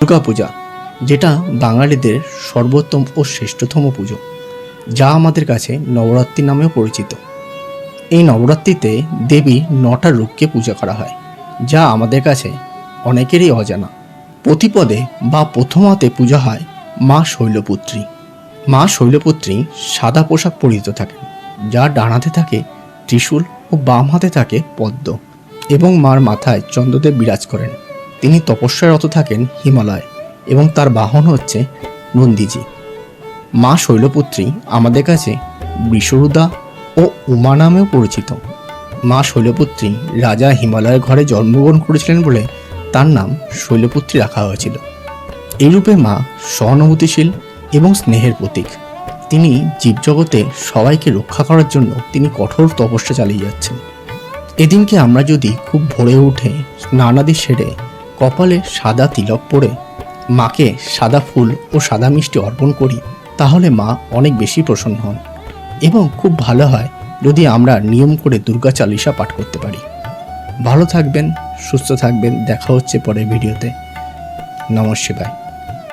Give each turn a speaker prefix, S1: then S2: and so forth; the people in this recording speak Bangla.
S1: দুর্গাপূজা, যেটা বাঙালিদের সর্বোত্তম ও শ্রেষ্ঠতম পুজো, যা আমাদের কাছে নবরাত্রি নামেও পরিচিত। এই নবরাত্রিতে দেবী নটা রূপকে পূজা করা হয়, যা আমাদের কাছে অনেকেরই অজানা। প্রতিপদে বা প্রথমাতে পূজা হয় মা শৈলপুত্রী। মা শৈলপুত্রী সাদা পোশাক পরিহিত থাকেন, যা ডান হাতে থাকে ত্রিশূল ও বাম হাতে থাকে পদ্ম, এবং মার মাথায় চন্দ্রদেব বিরাজ করেন। তিনি তপস্যারত থাকেন হিমালয় এবং তার বাহন হচ্ছে নন্দীজি। মা শৈলপুত্রী আমাদের কাছে বিশ্বরুদা ও উমা নামেও পরিচিত। মা শৈলপুত্রী রাজা হিমালয়ের ঘরে জন্মগ্রহণ করেছিলেন বলে তার নাম শৈলপুত্রী রাখা হয়েছিল। এই রূপে মা সহানুভূতিশীল এবং স্নেহের প্রতীক। তিনি জীবজগতে সবাইকে রক্ষা করার জন্য তিনি কঠোর তপস্যা চালিয়ে যাচ্ছেন। এদিনকে আমরা যদি খুব ভোরে উঠে স্নানাদি সেরে কপালে সাদা তিলক পরে মাকে সাদা ফুল ও সাদা মিষ্টি অর্পণ করি, তাহলে মা অনেক বেশি প্রসন্ন হন। এবং খুব ভালো হয় যদি আমরা নিয়ম করে দুর্গা চালিশা পাঠ করতে পারি। ভালো থাকবেন, সুস্থ থাকবেন, দেখা হচ্ছে পরের ভিডিওতে। নমস্কার।